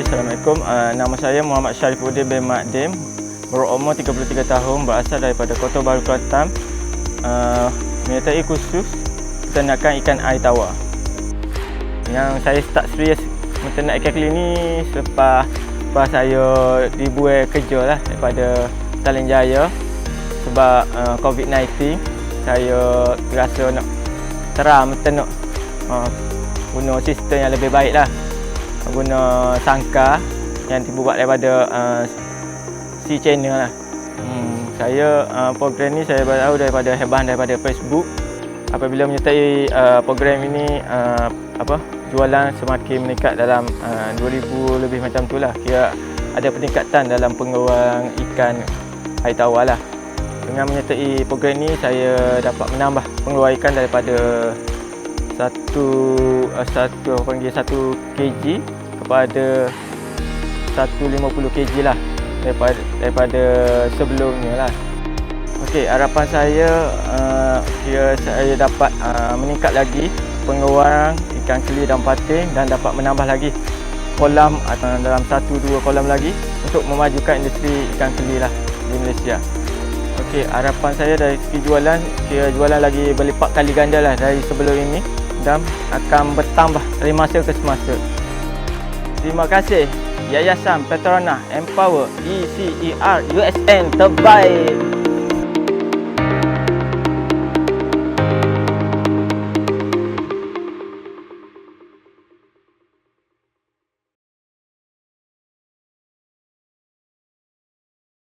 Assalamualaikum. Uh, nama saya Muhammad Syarifuddin bin Makdim. Berumur 33 tahun, berasal daripada Kota Baru Kelantan. Uh, menyertai kursus peternakan ikan air tawar. Yang saya start serius menternak ikan keli ni selepas, selepas saya dibuat kerja lah daripada Salin Jaya sebab uh, COVID-19 saya rasa nak terang menternak uh, guna sistem yang lebih baik lah guna sangka yang dibuat daripada uh, C channel lah. Hmm, saya uh, program ni saya baru tahu daripada hebat daripada Facebook. Apabila menyertai uh, program ini uh, apa jualan semakin meningkat dalam uh, 2000 lebih macam tu lah. Kira ada peningkatan dalam pengeluaran ikan air tawar lah. Dengan menyertai program ni saya dapat menambah pengeluaran ikan daripada satu uh, satu panggil satu kg kepada 150 kg lah daripada daripada sebelumnya lah. Okey, harapan saya uh, kira saya dapat uh, meningkat lagi pengeluaran ikan keli dan patin dan dapat menambah lagi kolam uh, dalam satu dua kolam lagi untuk memajukan industri ikan keli lah di Malaysia. Okey, harapan saya dari segi jualan, kira jualan lagi berlipat kali ganda lah dari sebelum ini dan akan bertambah dari masa ke semasa. Terima kasih Yayasan Petronas Empower ECER USN terbaik.